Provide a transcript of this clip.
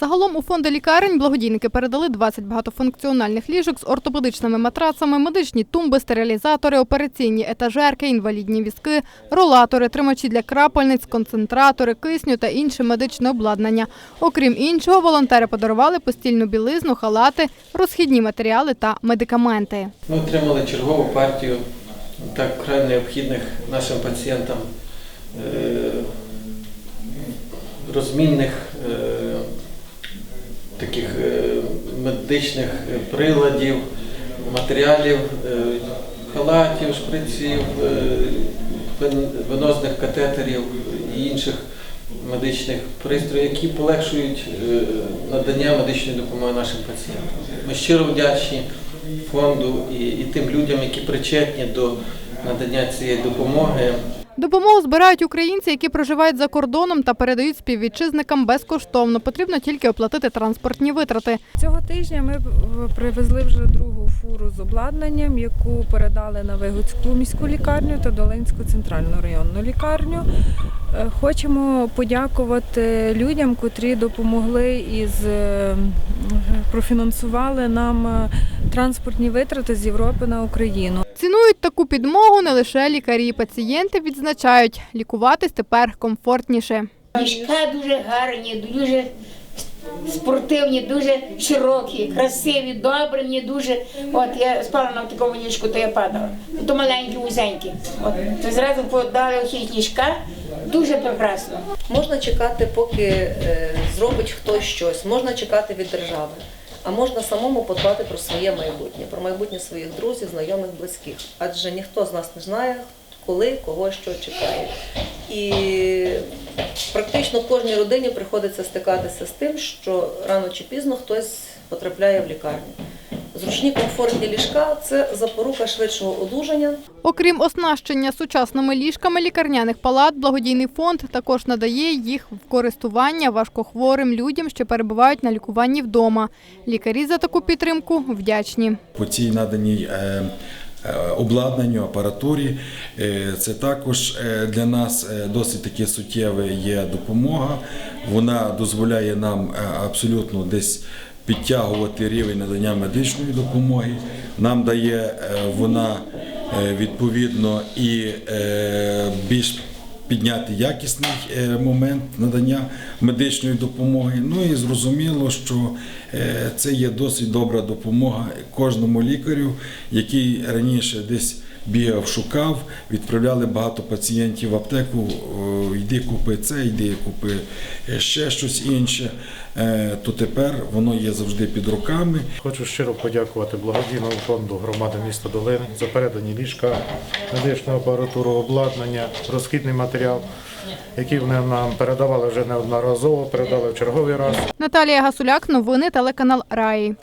Загалом у фонди лікарень благодійники передали 20 багатофункціональних ліжок з ортопедичними матрацами, медичні тумби, стерилізатори, операційні етажерки, інвалідні візки, ролатори, тримачі для крапельниць, концентратори, кисню та інше медичне обладнання. Окрім іншого, волонтери подарували постільну білизну, халати, розхідні матеріали та медикаменти. Ми отримали чергову партію так край необхідних нашим пацієнтам е, розмінних е, таких е, медичних е, приладів, матеріалів, е, халатів, шприців, венозних катетерів і інших медичних пристроїв, які полегшують надання медичної допомоги нашим пацієнтам. Ми щиро вдячні фонду і, і тим людям, які причетні до надання цієї допомоги. Допомогу збирають українці, які проживають за кордоном та передають співвітчизникам безкоштовно. Потрібно тільки оплатити транспортні витрати. Цього тижня ми привезли вже другу фуру з обладнанням, яку передали на Вигодську міську лікарню та Долинську центральну районну лікарню. Е, Хочемо подякувати людям, котрі допомогли із е, профінансували нам е, транспортні витрати з Європи на Україну. Цінують таку підмогу не лише лікарі. Пацієнти відзначають, лікуватись тепер комфортніше. Ліжка дуже гарні, дуже спортивні, дуже широкі, красиві, добрі, мені дуже. От я спала на такому ліжку, то я падала. То маленькі, вузенькі. От то зразу подали ці ліжка, дуже прекрасно. Можна чекати, поки е, зробить хтось щось, можна чекати від держави, а можна самому подбати про своє майбутнє, про майбутнє своїх друзів, знайомих, близьких. Адже ніхто з нас не знає, коли, кого що чекає. І практично кожній родині приходиться стикатися з тим, що рано чи пізно хтось потрапляє в лікарню. Зручні комфортні ліжка це запорука швидшого одужання, Окрім оснащення сучасними ліжками лікарняних палат, благодійний фонд також надає їх в користування важкохворим людям, що перебувають на лікуванні вдома. Лікарі за таку підтримку вдячні. по цій наданій е, е, обладнанню, апаратурі. Е, Це також для нас досить таки суттєва є допомога. Вона дозволяє нам абсолютно десь підтягувати рівень надання медичної допомоги. Нам дає е, вона е, відповідно і е, більш підняти якісний момент надання медичної допомоги. Ну і зрозуміло, що це є досить добра допомога кожному лікарю, який раніше десь бігав, шукав, відправляли багато пацієнтів в аптеку, йди купи це, йди купи е, ще щось інше. Е, То тепер воно є завжди під руками. Хочу щиро подякувати благодійному фонду громади міста Долини за передані ліжка, медичну апаратуру, обладнання, розхідний матеріал, який вони нам передавали вже неодноразово, передали в черговий раз. Наталія Гасуляк, новини телеканал Раї.